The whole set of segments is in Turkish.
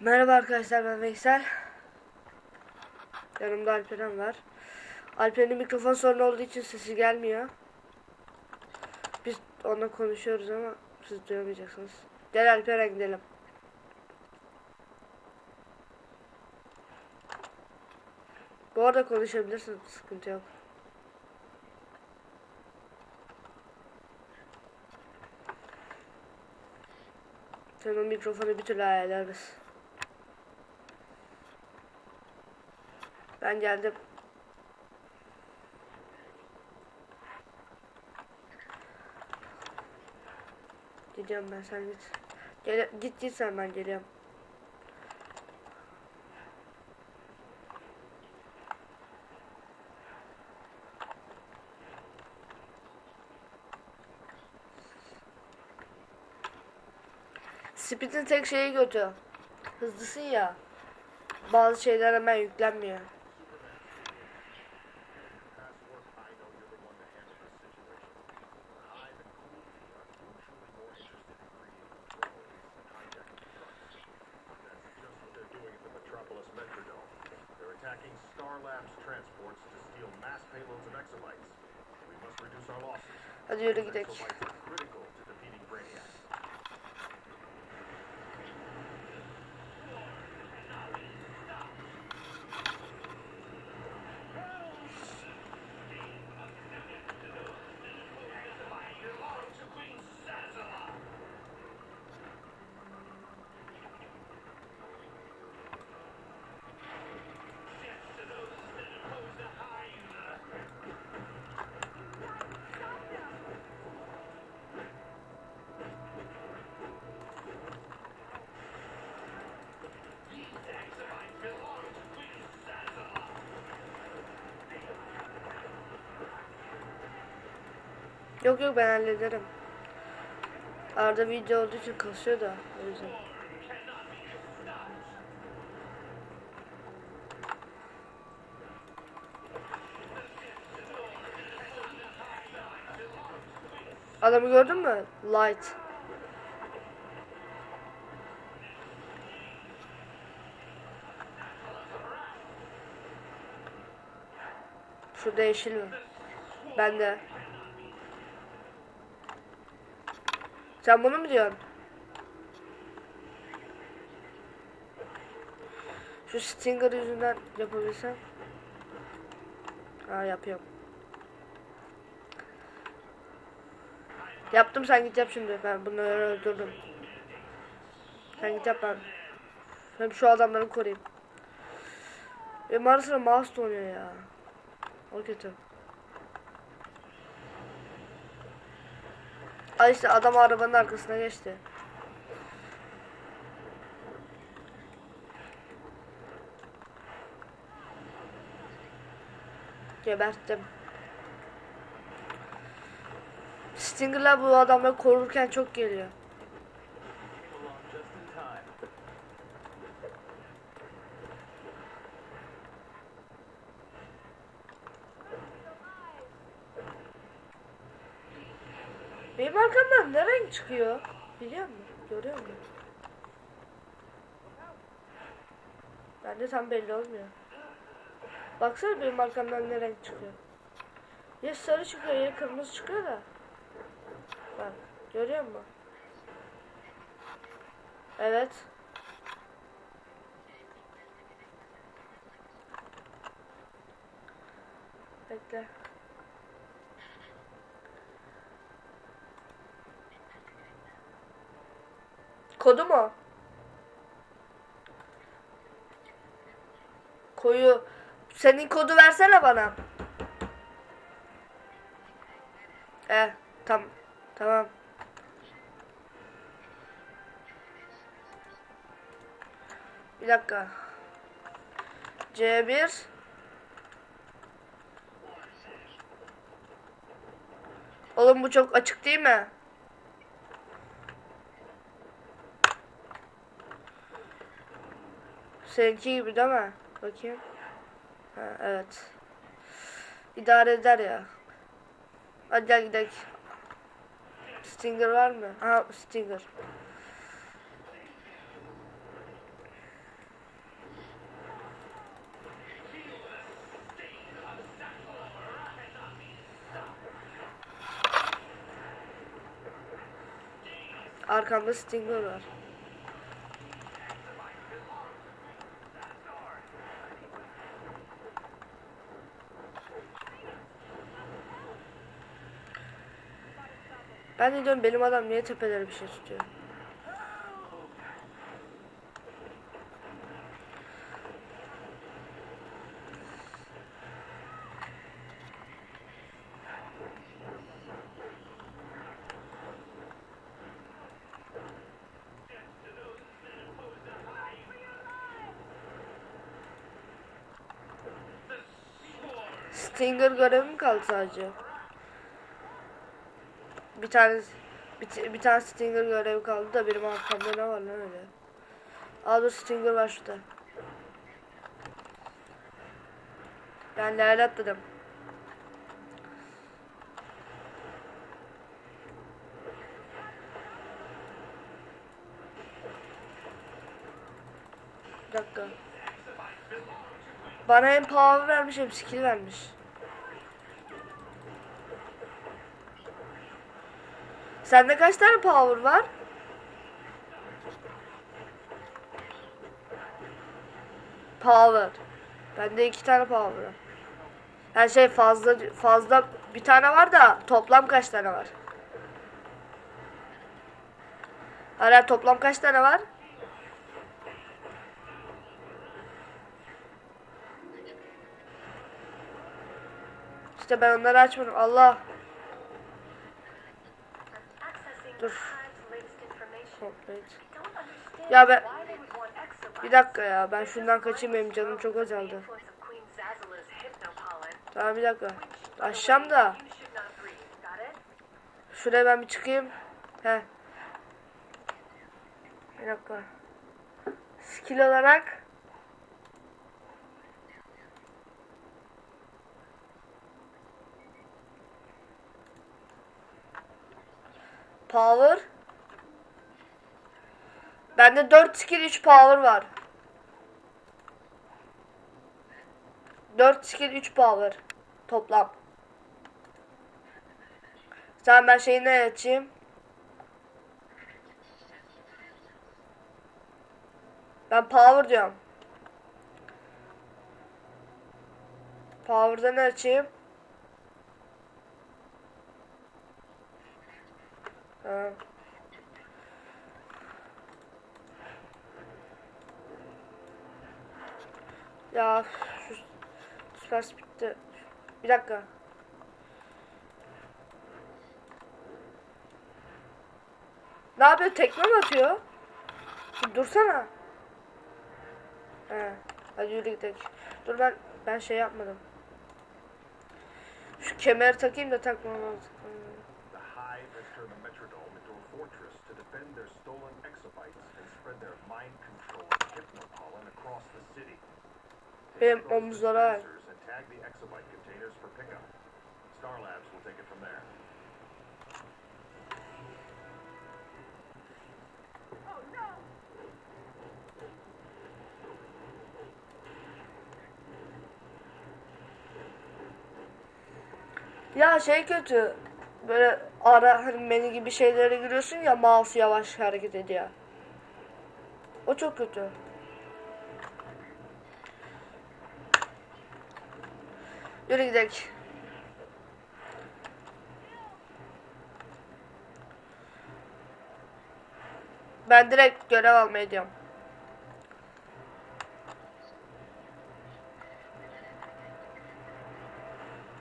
Merhaba arkadaşlar ben Veysel. Yanımda Alperen var. Alperen'in mikrofon sorunu olduğu için sesi gelmiyor. Biz onunla konuşuyoruz ama siz duyamayacaksınız. Gel Alperen gidelim. Bu arada konuşabilirsin sıkıntı yok. Sen o mikrofonu bir türlü ayarlarız. Ben geldim. Gidiyorum ben sen git. Gel, git git sen ben geliyorum. Speed'in tek şeyi kötü. Hızlısın ya. Bazı şeyler hemen yüklenmiyor. Transports to steal mass payloads of exobytes. We must reduce our losses. Hadi yürü gidelim. Yok yok ben hallederim. Arada video olduğu için kasıyor da o yüzden. Adamı gördün mü? Light. Şurada yeşil mi? Ben de. Sen bunu mu diyorsun? Şu Stinger yüzünden yapabilsem. Ha yapıyorum. Yaptım sen git yap şimdi. Ben bunları öldürdüm. Sen git yap ben. Hem şu adamları koruyayım. Benim ara sıra mouse oynuyor ya. O kötü. Ay işte adam arabanın arkasına geçti. Geberttim. Stinger'lar bu adamları korurken çok geliyor. Benim arkamdan ne renk çıkıyor? Biliyor musun? Görüyor musun? Bende tam belli olmuyor. Baksana benim arkamdan ne renk çıkıyor. Ya sarı çıkıyor ya kırmızı çıkıyor da. Bak görüyor musun? Evet. Bekle. Kodu mu? Koyu. Senin kodu versene bana. E, tam tamam. Bir dakika. C1 Oğlum bu çok açık değil mi? Seninki gibi değil mi? Bakayım. Ha, evet. İdare eder ya. Hadi gel gidelim. Stinger var mı? Ha Stinger. Arkamda Stinger var. Ben de diyorum benim adam niye tepelere bir şey tutuyor. Stinger görevim kaldı sadece. Bir tane bir, bir tane Stinger görevi kaldı da benim arkamda ne var lan öyle. Aa dur Stinger var şurada. Ben level atladım. Bir dakika. Bana hem power vermiş hem skill vermiş. Sende kaç tane power var? Power. Bende iki tane power. Her şey fazla fazla bir tane var da toplam kaç tane var? Hala toplam kaç tane var? İşte ben onları açmadım. Allah. Dur. Ya ben bir dakika ya ben şundan kaçayım canım çok azaldı. Tamam bir dakika. Aşacağım da. Şuraya ben bir çıkayım. He. Bir dakika. Skill olarak Power Bende 4 skill 3 power var. 4 skill 3 power toplam. Tamam ben şeyi ne açayım? Ben power diyorum. Power'da ne açayım? Ha. Ya şu süper speed'de bir dakika. Ne yapıyor? Tekme mi atıyor? Dursana. He. Hadi yürü gidelim. Dur ben ben şey yapmadım. Şu kemeri takayım da takmam lazım. Benim omuzlara there. Ya şey kötü. Böyle ara hani menü gibi şeylere giriyorsun ya mouse yavaş hareket ediyor. O çok kötü. Yürü gidelim. Ben direkt görev almaya gidiyorum.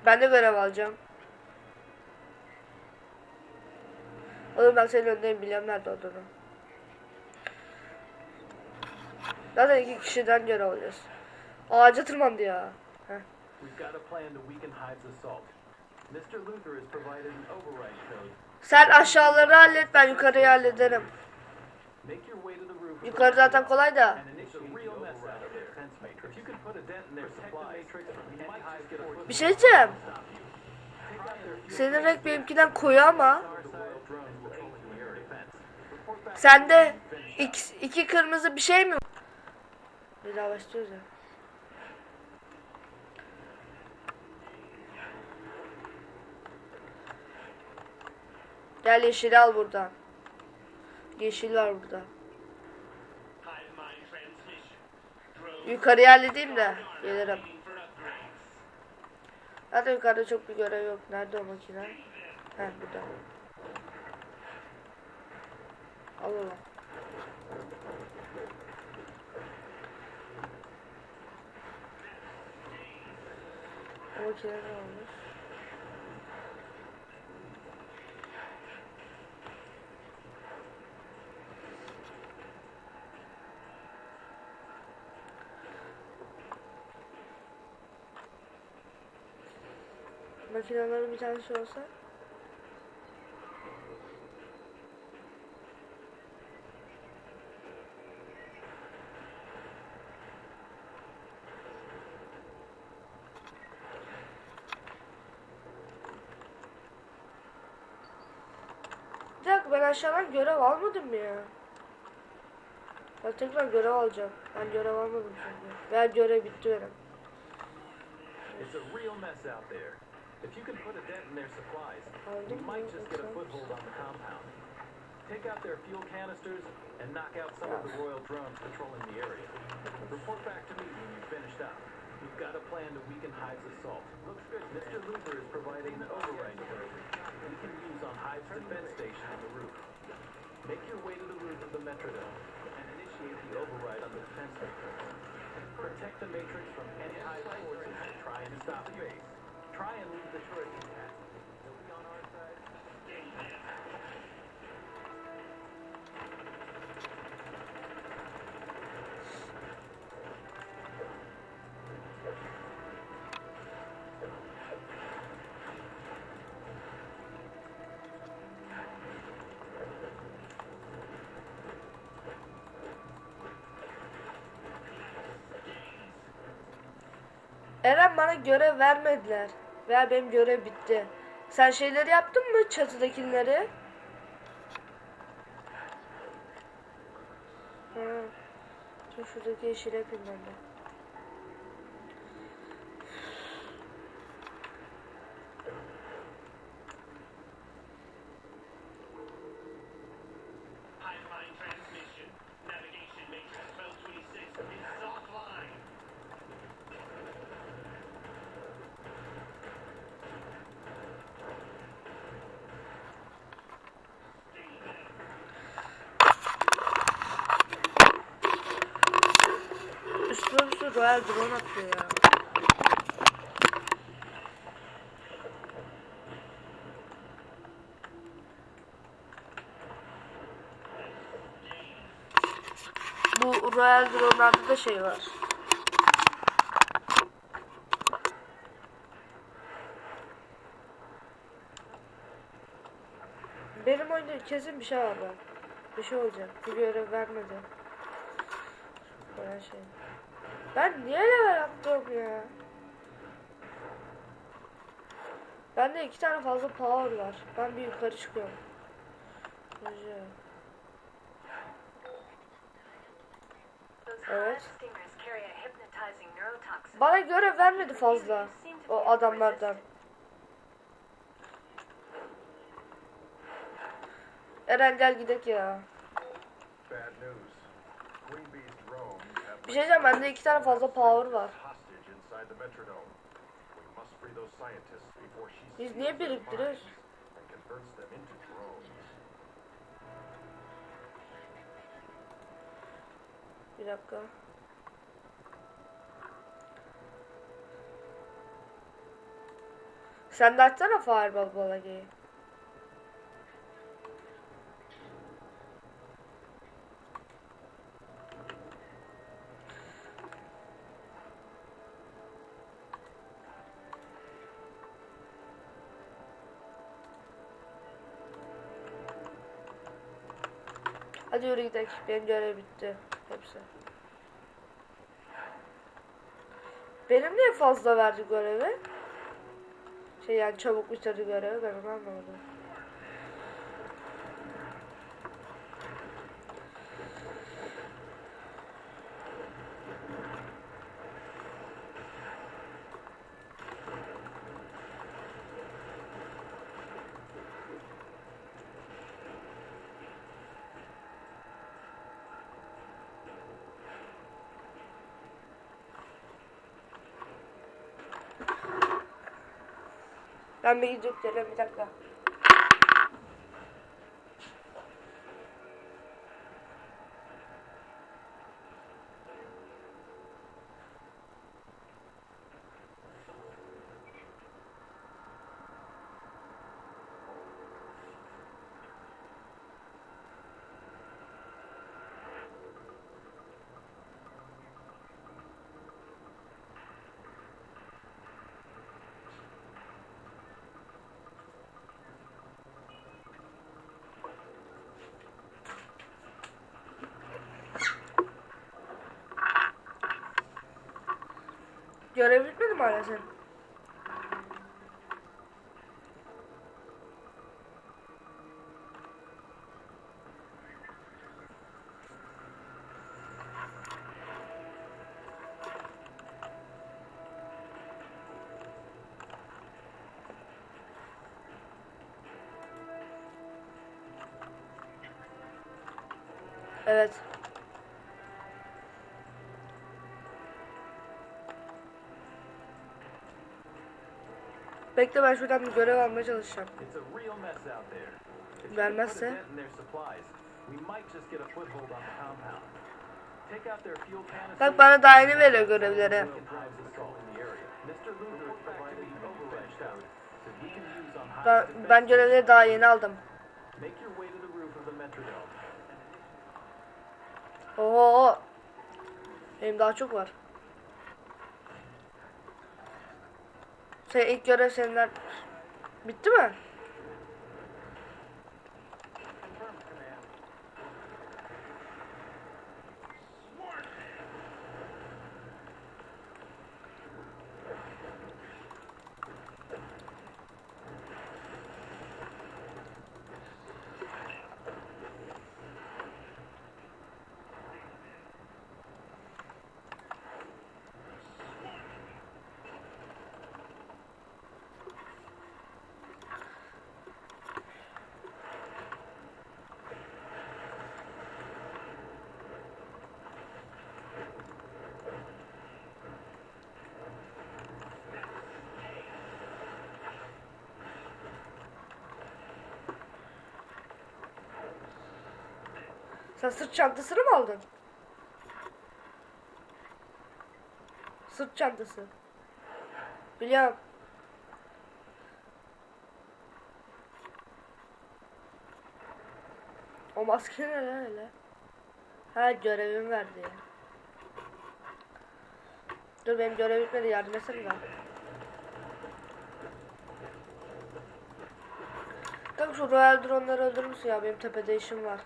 Ben de görev alacağım. Oğlum ben senin önündeyim biliyorum nerede olduğunu. Zaten iki kişiden görev alacağız. Ağaca tırmandı ya. Heh. Sen aşağıları hallet ben yukarıyı hallederim. Yukarı zaten kolay da. Bir şey diyeceğim. Senin renk benimkinden koyu ama. Sende iki, iki kırmızı bir şey mi? Bir daha başlıyoruz ya. Gel yeşili al buradan. Yeşil var burada. Yukarıya halledeyim de gelirim. Zaten yukarıda çok bir görev yok. Nerede o makine? Heh burada. Al ulan. O makine ne olmuş? Makinelerin bir tanesi olsa ben görev almadım ya? Ben tekrar görev alacağım. Ben görev almadım çünkü. Veya görev bitti benim. It's a real mess out there. If you can put a dent in their supplies, you might just get a foothold on the compound. Take out their fuel canisters and knock out some of the Royal drones patrolling the area. Report back to me when you've finished up. We've got a plan to weaken Hive's assault. Looks good. Mr. Luther is providing an override code we can use on Hive's defense station on the roof. Make your way to the roof of the Metrodome and initiate the override on the defense matrix. Protect the matrix from any high forces try and stop you. Try and leave the turret intact. Eren bana görev vermediler. Veya benim görev bitti. Sen şeyleri yaptın mı çatıdakileri? Ha. Şuradaki yeşil yapayım ben de. Royal Drone atıyor ya. Bu Royal Drone'larda da şey var. Benim oyunda kesin bir şey var. Bir şey olacak. Bir görev vermedi. Böyle şey. Ben niye level yaptım ya? Bende iki tane fazla power var. Ben bir yukarı çıkıyorum. Güzel. Evet. Bana görev vermedi fazla. O adamlardan. Eren gel gidelim ya. Bad news. Queen Bee's Bir şey diyeceğim bende iki tane fazla power var. Biz niye biriktiriyoruz? Bir dakika. Sen de açsana Fireball balagayı. Hadi yürü gidelim. Benim görev bitti. Hepsi. Benim niye fazla verdi görevi? Şey yani çabuk bitirdi görevi ben onu anlamadım. Ben bir gidip geliyorum bir dakika. Görev bitmedi mi hala senin? Evet. The area. Mr. Luther provided the overwretched out so he can use on Ben, ben görevleri daha yeni aldım. Oo. Benim daha çok var. Sen ilk görev senden bitti mi? Sen sırt çantasını mı aldın? Sırt çantası. Biliyorum. O maske ne lan öyle? Ha görevim verdi ya. Dur benim görev bitmedi yardım etsene daha. Kanka şu Royal Drone'ları öldürür müsün ya? Benim tepede işim var.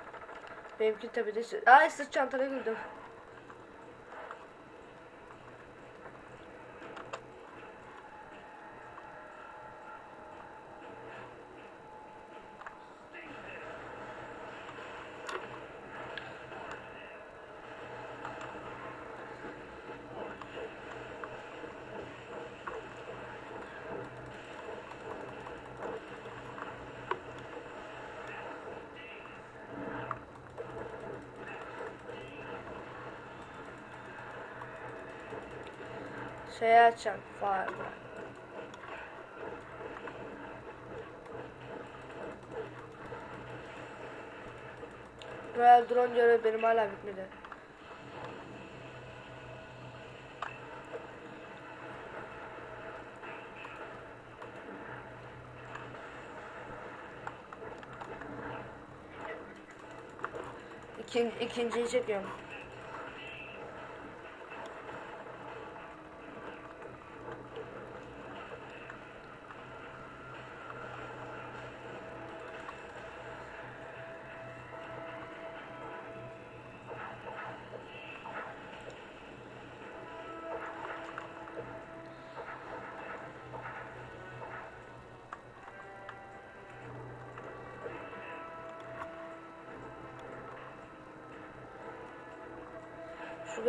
Benimki tepede işim. Ay sırt çantana girdim. Şey açacağım. Fire. Royal Drone görevi benim hala bitmedi. İkin, ikinciyi çekiyorum.